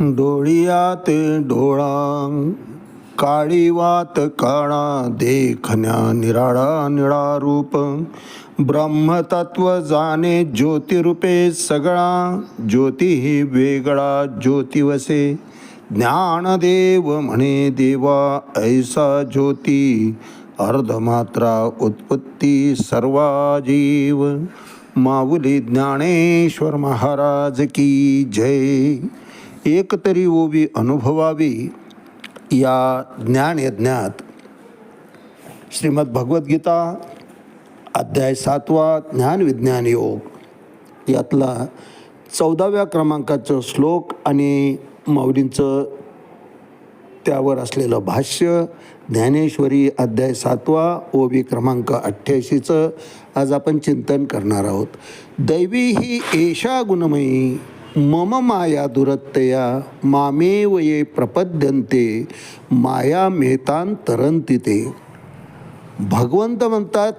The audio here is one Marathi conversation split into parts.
डोळियात डोळा काळी वात काळा देखण्या निराळा निळा रूप. ब्रह्मतत्व जाणे ज्योतिरूपे सगळा ज्योती ही वेगळा ज्योतिवसे. ज्ञानदेव म्हणे देवा ऐसा ज्योती अर्धमात्रा उत्पत्ती सर्वा जीव. माऊली ज्ञानेश्वर महाराज की जय. एकतरी ओवी अनुभवावी या ज्ञानयज्ञात श्रीमद भगवद्गीता अध्याय सातवा ज्ञानविज्ञान योग यातला चौदाव्या क्रमांकाचं श्लोक आणि माऊलींचं त्यावर असलेलं भाष्य ज्ञानेश्वरी अध्याय सातवा ओवी क्रमांक अठ्ठ्याऐंशीचं आज आपण चिंतन करणार आहोत दैवी ही एषा गुणमयी मम माया दुरत्तया मामेव ये प्रपद्यन्ते माया मेहतान तरंती ते भगवंत म्हणतात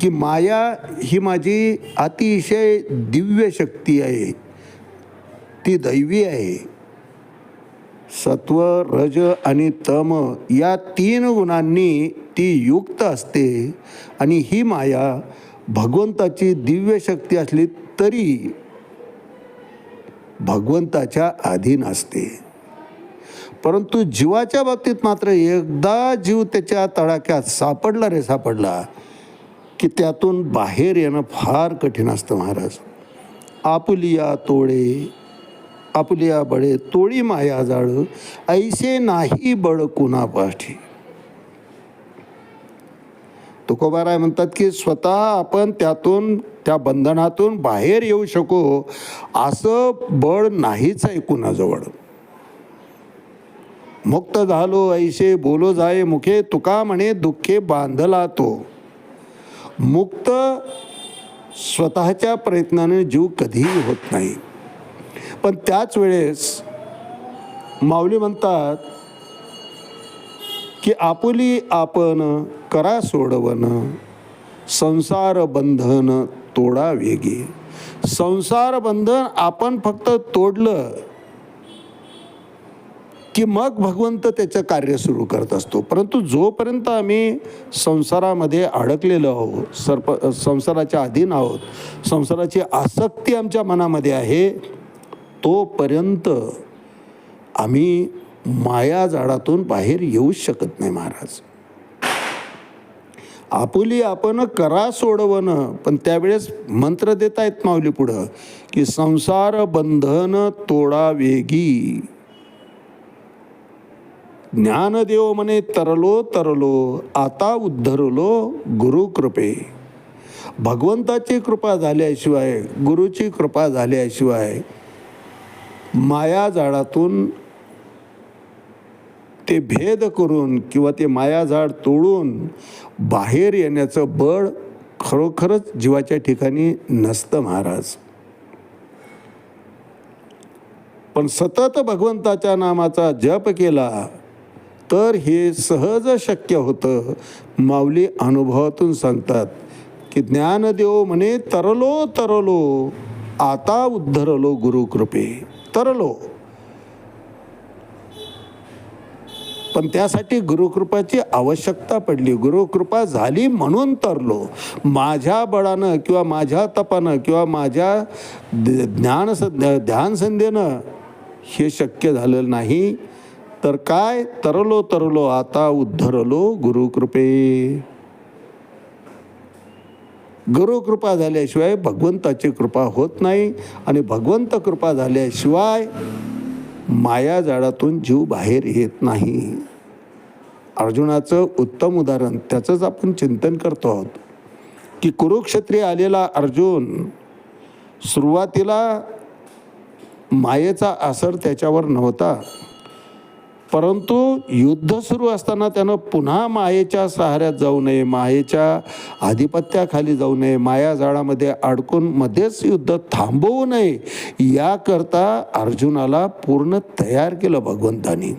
की माया ही माझी अतिशय दिव्य शक्ती आहे. ती दैवी आहे. सत्व रज आणि तम या तीन गुणांनी ती युक्त असते आणि ही माया भगवंताची दिव्य शक्ती असली तरी भगवंताच्या अधीन असते. परंतु जीवाच्या बाबतीत मात्र एकदा जीव त्याच्या तडाख्यात सापडला रे सापडला की त्यातून बाहेर येणं फार कठीण असतं महाराज. आपुलिया तोडे आपुलिया बळे तोळी माया जाळ ऐसे नाही बळ कुणापाठी. तुकोबाराय म्हणतात की स्वतः आपण त्यातून त्या बंधनातून बाहेर येऊ शकू असं बळ नाहीच आहे कुणाजवळ. मुक्त झालो ऐसे बोलो जाय मुखे तुका म्हणे दुःखे बांधला तो. मुक्त स्वतःच्या प्रयत्नाने जीव कधीही होत नाही. पण त्याच वेळेस माऊली म्हणतात की आपुली आपण करा सोडवन संसार बंधन तोडा वेगी संसार बंधन आपण फक्त तोडलं की मग भगवंत त्याचं कार्य सुरू करत असतो. परंतु जोपर्यंत आम्ही संसारामध्ये अडकलेलो आहोत सर्प संसाराच्या अधीन आहोत संसाराची आसक्ती आमच्या मनामध्ये आहे तोपर्यंत आम्ही माया झाडातून बाहेर येऊच शकत नाही महाराज. आपुली आपण करा सोडवणं. पण त्यावेळेस मंत्र देत आहेत माऊली पुढं की संसार बंधन तोडा वेगी ज्ञानदेव म्हणे तरलो तरलो आता उद्धरलो गुरु कृपे भगवंताची कृपा झाल्याशिवाय गुरुची कृपा झाल्याशिवाय माया झाडातून ते भेद करून किंवा ते मायाझाड तोडून बाहेर येण्याचं बळ खरोखरच जीवाच्या ठिकाणी नसतं महाराज. पण सतत भगवंताच्या नामाचा जप केला तर हे सहज शक्य होतं माऊली अनुभवातून सांगतात की ज्ञानदेव म्हणे तरलो तरलो आता उद्धरलो गुरुकृपे तरलो. पण त्यासाठी गुरुकृपाची आवश्यकता पडली. गुरुकृपा झाली म्हणून तरलो. माझ्या बळानं किंवा माझ्या तपानं किंवा माझ्या ज्ञान ध्यानसंध्येनं हे शक्य झालं नाही. तर काय? तरलो तरलो आता उद्धरलो गुरुकृपे. गुरुकृपा झाल्याशिवाय भगवंताची कृपा होत नाही आणि भगवंत कृपा झाल्याशिवाय माया जाळातून जीव बाहेर येत नाही. अर्जुनाचं उत्तम उदाहरण त्याचंच आपण चिंतन करतो आहोत. की कुरुक्षेत्री आलेला अर्जुन सुरुवातीला मायेचा असर त्याच्यावर नव्हता. परंतु युद्ध सुरू असताना त्यानं पुन्हा मायेच्या सहाऱ्यात जाऊ नये मायेच्या आधिपत्याखाली जाऊ नये माया जाळामध्ये अडकून मध्येच युद्ध थांबवू नये याकरता अर्जुनाला पूर्ण तयार केलं भगवंतानी.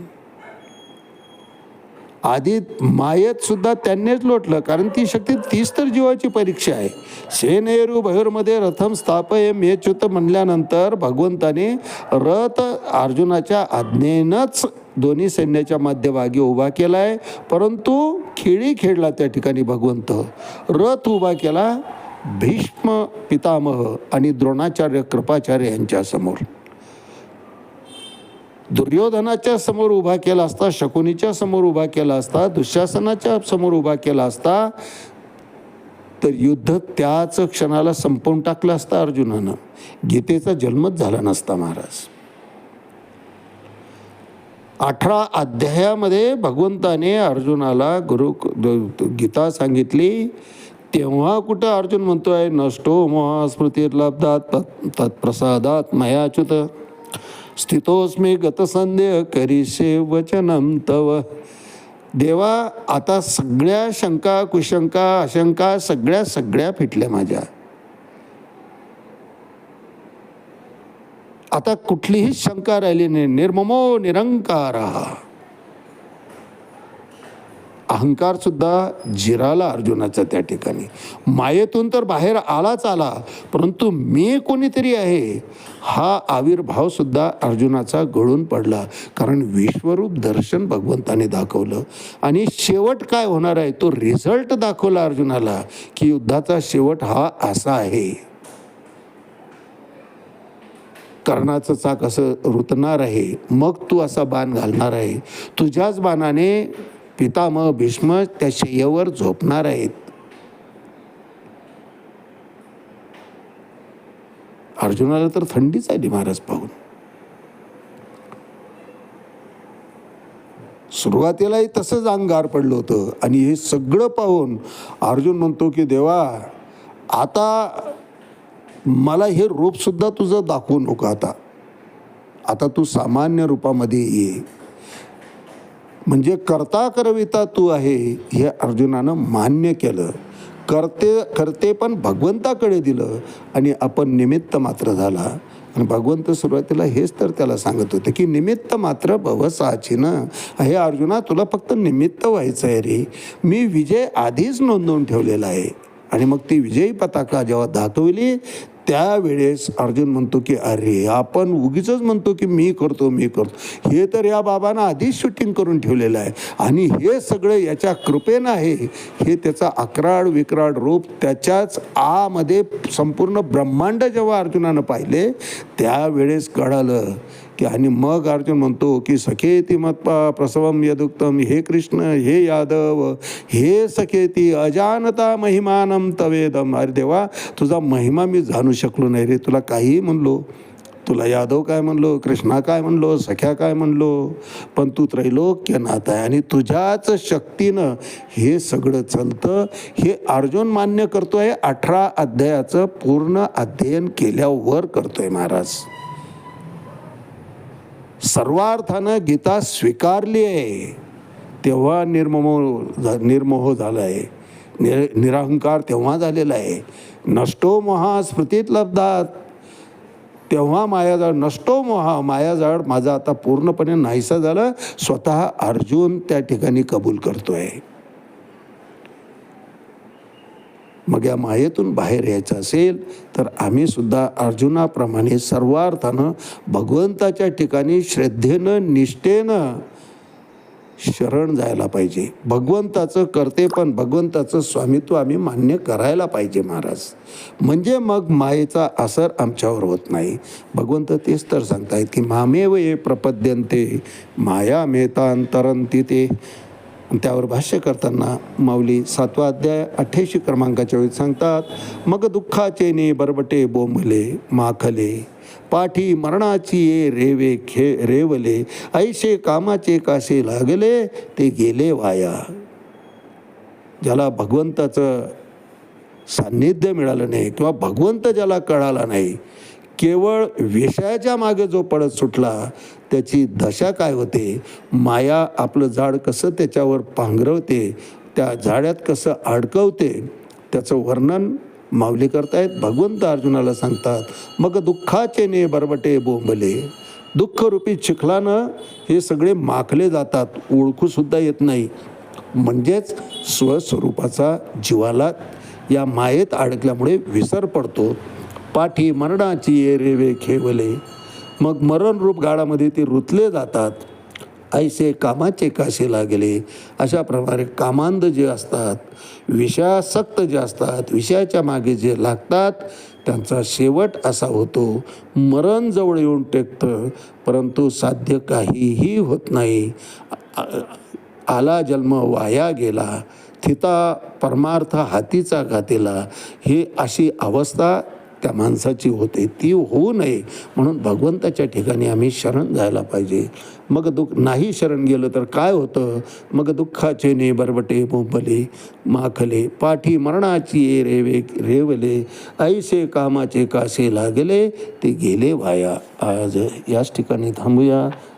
आधी मायेत सुद्धा त्यांनीच लोटलं कारण ती शक्ती तीच तर जीवाची परीक्षा आहे. सेनेरू भैरमध्ये रथम स्थापय मेच्युत म्हणल्यानंतर भगवंताने रथ अर्जुनाच्या आज्ञेनंच दोन्ही सैन्याच्या मध्यभागी उभा केला आहे परंतु खेळी खेळला त्या ठिकाणी भगवंत. रथ उभा केला भीष्म पितामह आणि द्रोणाचार्य कृपाचार्य यांच्यासमोर दुर्योधनाच्या समोर उभा केला असता शकुनीच्या समोर उभा केला असता दुःशासनाच्या समोर उभा केला असता तर युद्ध त्याच क्षणाला संपवून टाकलं असतं अर्जुनानं. गीतेचा जन्मच झाला नसता महाराज. अठरा अध्यायामध्ये भगवंताने अर्जुनाला गुरु गीता सांगितली. तेव्हा कुठं अर्जुन म्हणतोय? नष्टो महास्मृती लब्धात तत्प्रसादात मयाच्युत. स्थितोस्मी गतसंदेह करीशे वचनम तव. देवा आता सगळ्या शंका कुशंका आशंका सगळ्या सगळ्या फिटल्या माझ्या. आता कुठलीही शंका राहिली नाही. निर्ममो निरंकार. अहंकार सुद्धा जिराला अर्जुनाचा त्या ठिकाणी. मायेतून तर बाहेर आलाच आला परंतु मी कोणीतरी आहे हा आविर्भाव सुद्धा अर्जुनाचा गळून पडला. कारण विश्वरूप दर्शन भगवंताने दाखवलं. आणि शेवट काय होणार आहे? तो रिझल्ट दाखवला अर्जुनाला की युद्धाचा शेवट हा असा आहे. कर्णाचं चाक असं रुतणार आहे. मग तू असा बाण घालणार आहे. तुझ्याच बाणाने पितामह भीष्म त्या शय्येवर झोपणार आहेत. अर्जुनाला तर थंडीच आली महाराज पाहून. सुरुवातीलाही तसंच अंगार पडलं होतं. आणि हे सगळं पाहून अर्जुन म्हणतो की देवा आता मला हे रूपसुद्धा तुझं दाखवू नको आता. आता तू सामान्य रूपामध्ये ये. म्हणजे करता करविता तू आहे हे अर्जुनानं मान्य केलं. करते करते पण भगवंताकडे दिलं आणि आपण निमित्त मात्र झाला. आणि भगवंत सुरुवातीला हेच तर त्याला सांगत होते की निमित्त मात्र भवसाचिनं. हे अर्जुना तुला फक्त निमित्त व्हायचं आहे रे. मी विजय आधीच नोंदवून ठेवलेला आहे. आणि मग ती विजयी पताका जेव्हा दाखवली त्यावेळेस अर्जुन म्हणतो की अरे आपण उगीच म्हणतो की मी करतो मी करतो. हे तर या बाबांना आधीच शूटिंग करून ठेवलेलं आहे. आणि हे सगळं याच्या कृपेनं आहे हे त्याचा अकराड विकराड रूप त्याच्याच आमध्ये संपूर्ण ब्रह्मांड जेव्हा अर्जुनानं पाहिले त्यावेळेस कळालं की आणि मग अर्जुन म्हणतो की सखेती मत्पा प्रसवम यदुक्तम हे कृष्ण हे यादव हे सखेती अजानता महिमानम तवेदम. अरे देवा तुझा महिमा मी जाणू शकलो नाही रे. तुला काहीही म्हणलो तुला यादव काय म्हणलो कृष्णा काय म्हणलो सख्या काय म्हणलो पण तू त्रैलोक्यनाथ आहे आणि तुझ्याच शक्तीनं हे सगळं चालतं. हे अर्जुन मान्य करतो आहे अठरा अध्यायाचं पूर्ण अध्ययन केल्यावर करतो आहे महाराज. सर्वार्थानं गीता स्वीकारली आहे. तेव्हा निर्ममो झा निर्मोह झाला आहे निर निरहंकार तेव्हा झालेला आहे. नष्टो महा स्मृतीत लब्धात. तेव्हा मायाजाळ नष्टो मोहा मायाजाळ माझा आता पूर्णपणे नाहीसा झालं. स्वतः अर्जुन त्या ठिकाणी कबूल करतो आहे मग या मायेतून बाहेर यायचं असेल तर आम्ही सुद्धा अर्जुनाप्रमाणे सर्वार्थानं भगवंताच्या ठिकाणी श्रद्धेनं निष्ठेनं शरण जायला पाहिजे. भगवंताचं करते पण भगवंताचं स्वामित्व आम्ही मान्य करायला पाहिजे महाराज. म्हणजे मग मायेचा असर आमच्यावर होत नाही. भगवंत तेच तर सांगतायत की मामेव ये प्रपद्यंते माया मेतांतरंती ते त्यावर भाष्य करताना माऊली सातवा अध्याय अठ्ठ्याऐंशी क्रमांकाच्या वेळी सांगतात मग दुःखाचे ने बरबटे बोंबले माखले पाठी मरणाची ये रेवे खे रेवले ऐशे कामाचे कासे लागले ते गेले वाया. ज्याला भगवंताचं सान्निध्य मिळालं नाही किंवा भगवंत ज्याला कळाला नाही केवळ विषयाच्या मागे जो पडत सुटला त्याची दशा काय होते? माया आपलं झाड कसं त्याच्यावर पांघरवते? त्या झाड्यात कसं अडकवते? त्याचं वर्णन माऊली करतायत भगवंत अर्जुनाला सांगतात मग दुःखाचे ने बरबटे बोंबले. दुःखरूपी चिखलानं हे सगळे माखले जातात ओळखूसुद्धा येत नाही. म्हणजेच स्वस्वरूपाचा जीवाला या मायेत अडकल्यामुळे विसर पडतो. पाठी मरणाची ये रेवे खेवले. मग मरणरूप गाडामध्ये ते रुतले जातात. ऐसे कामाचे कासे लागले. अशा प्रकारे कामांध जे असतात विषयासक्त जे असतात विषयाच्या मागे जे लागतात त्यांचा शेवट असा होतो. मरण जवळ येऊन टेकतं परंतु साध्य काहीही होत नाही. आला जन्म वाया गेला. थिता परमार्थ हातीचा घातेला. ही अशी अवस्था त्या माणसाची होते ती होऊ नये म्हणून भगवंताच्या ठिकाणी आम्ही शरण जायला पाहिजे. मग दुःख नाही शरण गेलं तर काय होतं? मग दुःखाचे ने बरबटे बोंबले माखले पाठी मरणाची ये रेवे रेवले ऐसे कामाचे कासे लागले ते गेले वाया. आज याच ठिकाणी थांबूया.